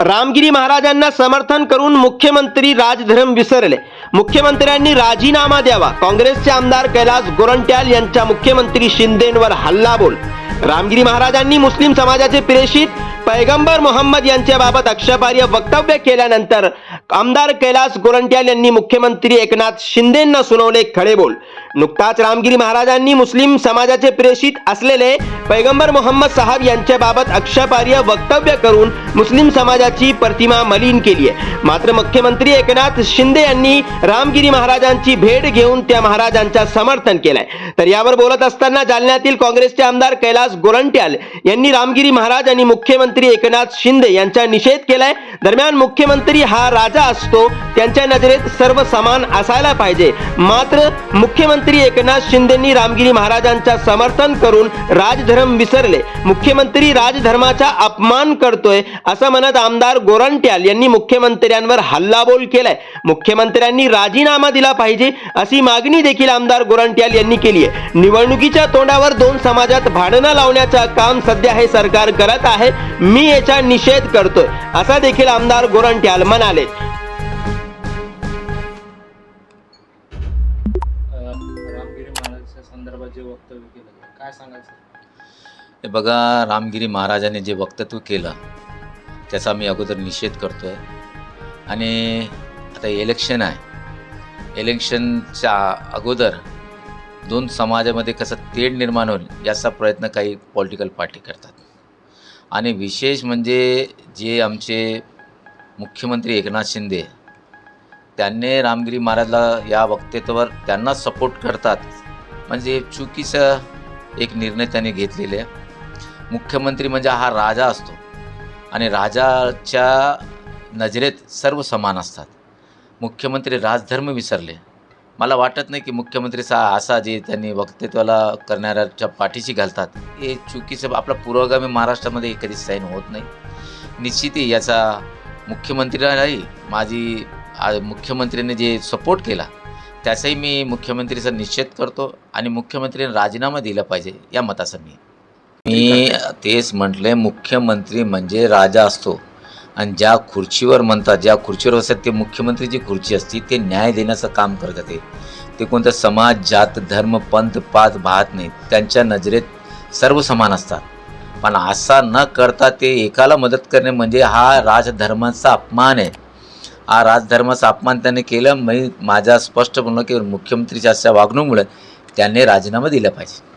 रामगिरी महाराजांना समर्थन करून मुख्यमंत्री राजधर्म विसरले. मुख्यमंत्र्यांनी राजीनामा द्यावा. काँग्रेसचे आमदार कैलास गोरंट्याल यांच्या मुख्यमंत्री शिंदेंवर हल्लाबोल रामगिरी महाराजांनी मुस्लिम समाजाचे प्रेषित पैगंबर मोहम्मद यांच्याबाबत आक्षेपार्ह वक्तव्य केल्यानंतर आमदार कैलास गोरंट्याल यांनी मुख्यमंत्री एकनाथ शिंदेंना सुनावले खडे बोल नुकताच रामगिरी महाराजांनी मुस्लिम समाजाचे प्रेषित असलेले पैगंबर मोहम्मद साहब यांच्याबाबत आक्षेपार्ह वक्तव्य करून मुस्लिम समाजाची प्रतिमा मलिन केली आहे. मात्र मुख्यमंत्री एकनाथ शिंदे यांनी रामगिरी महाराजांची भेट घेऊन त्या महाराजांचा समर्थन केलंय. तर यावर बोलत असताना जालन्यातील काँग्रेसचे आमदार कैलास गोरंट्याल यांनी रामगिरी महाराज आणि मुख्यमंत्री एकनाथ शिंदे यांचा निषेध केलाय. दरम्यान मुख्यमंत्री हा राजा असतो. त्यांच्या नजरेत सर्व समान असायला पाहिजे. मात्र मुख्यमंत्री एकनाथ शिंदेंनी रामगिरी महाराजांचा समर्थन करून राजधर्म विसरले. मुख्यमंत्री राजधर्माचा अपमान करतोय असं म्हणत आमदार गोरंट्याल यांनी मुख्यमंत्र्यांवर हल्लाबोल केलाय. मुख्यमंत्र्यांनी राजीनामा दिला पाहिजे अशी मागणी देखील आमदार गोरंट्याल यांनी केली आहे. निवडणुकीच्या तोंडावर दोन समाजात भांडणं लावण्याचं काम सध्या हे सरकार करत आहे. मी याचा निषेध करतोय असा देखील आमदार गोरंट्याल म्हणाले. अ, रामगिरी महाराजांच्या संदर्भात जे वक्तव्य केलं काय सांगाल सर? हे बघा रामगिरी महाराजांनी जे वक्तव्य केलं त्याचा मी अगोदर निषेध करतो आहे आणि आता इलेक्शन आहे. इलेक्शनच्या अगोदर दोन समाजामध्ये कसं तेढ निर्माण होईल याचा प्रयत्न काही पॉलिटिकल पार्टी करतात. आणि विशेष म्हणजे जे आमचे मुख्यमंत्री एकनाथ शिंदे त्यांनी रामगिरी महाराजला या वक्तव्यावर त्यांना सपोर्ट करतात. म्हणजे चुकीचं एक निर्णय त्यांनी घेतलेले. मुख्यमंत्री म्हणजे हा राजा असतो. आणि राजाच्या नजरेत सर्व समान असतात. मुख्यमंत्री राजधर्म विसरले. मला वाटत नाही की मुख्यमंत्रीचा असा जे त्यांनी वक्तृत्वाला करणाऱ्याच्या पाठीशी घालतात. हे चुकीचं आपला पुरोगामी महाराष्ट्रामध्ये कधीच साईन होत नाही. निश्चितही याचा मुख्यमंत्र्यालाही माझी मुख्यमंत्र्यांनी जे सपोर्ट केला त्याचाही मी मुख्यमंत्रीचा निश्चित करतो आणि मुख्यमंत्र्यांनी राजीनामा दिला पाहिजे या मताचा मी मी तेच म्हटले मुख्यमंत्री म्हणजे राजा असतो. आणि ज्या खुर्चीवर म्हणतात ज्या खुर्चीवर असतात ते मुख्यमंत्रीची खुर्ची असते ते न्याय देण्याचं काम करतात ते. ते कोणतं समाज जात धर्म पंथ पात पाहत नाही. त्यांच्या नजरेत सर्व समान असतात. पण असा न करता ते एकाला मदत करणे म्हणजे हा राजधर्माचा अपमान आहे. हा राजधर्माचा अपमान त्याने केलं. मी माझा स्पष्ट म्हणणं की मुख्यमंत्रीच्या अशा वागणूमुळे त्यांनी राजीनामा दिला पाहिजे.